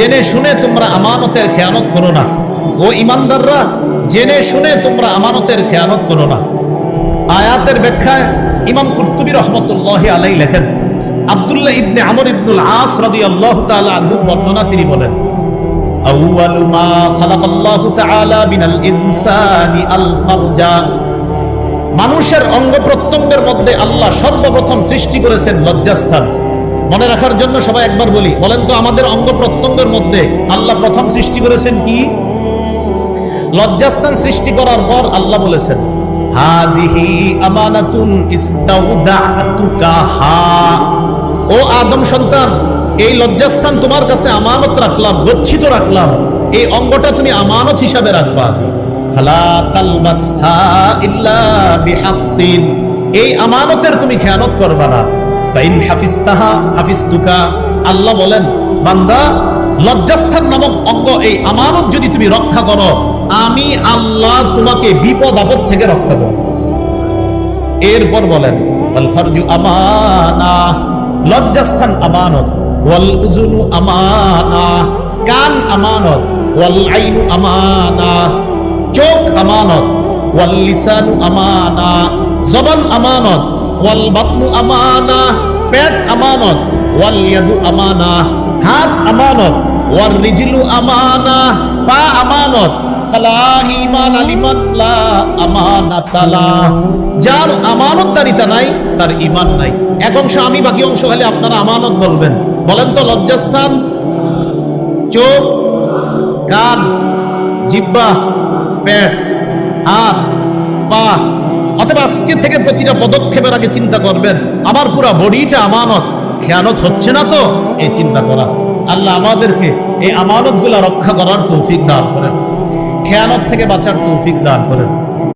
জেনে শুনে তোমরা আমানতের খেয়ানত করো না ও ইমানদাররা জেনে শুনে তোমরা আমানতের খেয়ানত করো না আয়াতের ব্যাখ্যায় ইমাম কুর্তুবী রহমতুল্লাহ আলাই লেখেন আব্দুল্লাহ ইবনে আমর ইবনুল আস রাদিয়াল্লাহু তাআলা আনহু বর্ণনা তিনি বলেন أول ما خلق الله تعالى من الإنسان الفرجا মানুষের অঙ্গ প্রত্যঙ্গের মধ্যে আল্লাহ সর্বপ্রথম সৃষ্টি করেছেন লজ্জাস্থান মনে রাখার জন্য সবাই একবার বলি, বলেন তো আমাদের অঙ্গ প্রত্যঙ্গের মধ্যে আল্লাহ প্রথম সৃষ্টি করেছেন কি? লজ্জাস্থান সৃষ্টি করার পর আল্লাহ বলেছেন ও আদম সন্তান, এই লজ্জাস্থান তোমার কাছে আমানত রাখলাম, গচ্ছিত রাখলাম, এই অঙ্গটা তুমি আমানত হিসাবে রাখবা। এই আমানতের তুমি খেয়ানত করবা না। ফাইন হাফিজতাহা, হাফিজতুকা। আল্লাহ বলেন, বান্দা, লজ্জাস্থান নামক অঙ্গ, এই আমানত যদি তুমি রক্ষা করো, আমি আল্লাহ তোমাকে বিপদ আপদ থেকে রক্ষা করব। এরপর বলেন, ওয়াল ফারজু আমানা, লজ্জাস্থান আমানত, ওয়াল উজুনু আমানা, কান আমানত, ওয়াল আইনু আমানা, চোখ আমানত, ওয়াল লিসানু আমানা, জবান আমানত ওয়াল বাতনু আমানা পেট আমানত, ওয়াল ইয়াদু আমানা, হাত আমানত ওয়াল রিজলু আমানা, পা আমানত যার আমানতদারিতা নাই, তার ঈমান নাই। এক অংশ আমি, বাকি অংশ হলে আপনারা আমানত বলবেন। বলেন তো, লজ্জাস্থান, চোখ, কান, জিব্বা পেট হাত আজকে থেকে প্রতিটা পদক্ষেপের আগে চিন্তা করবেন, আমার পুরা বডিটা আমানত। খেয়ানত হচ্ছে না তো? এই চিন্তা করা। আল্লাহ আমাদেরকে এই আমানত রক্ষা করার তৌফিক দান করেন। খেয়ানত থেকে বাঁচার তৌফিক দান করেন।